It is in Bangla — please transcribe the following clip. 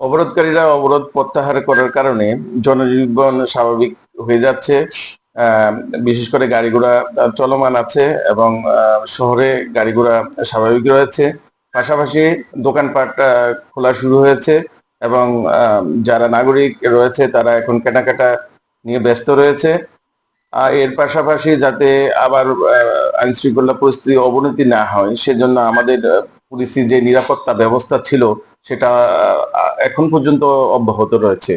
অবরোধকারীরা অবরোধ প্রত্যাহার করার কারণে জনজীবন স্বাভাবিক হয়ে যাচ্ছে। বিশেষ করে গাড়ি ঘোড়া চলমান আছে এবং শহরে গাড়ি ঘোড়া স্বাভাবিক রয়েছে। পাশাপাশি দোকানপাট খোলা শুরু হয়েছে এবং যারা নাগরিক রয়েছে তারা এখন কেনাকাটা নিয়ে ব্যস্ত রয়েছে। এর পাশাপাশি যাতে আবার আইন শৃঙ্খলা পরিস্থিতি অবনতি না হয়, সেজন্য আমাদের পুলিশের যে নিরাপত্তা ব্যবস্থা ছিল সেটা এখন পর্যন্ত অব্যাহত রয়েছে।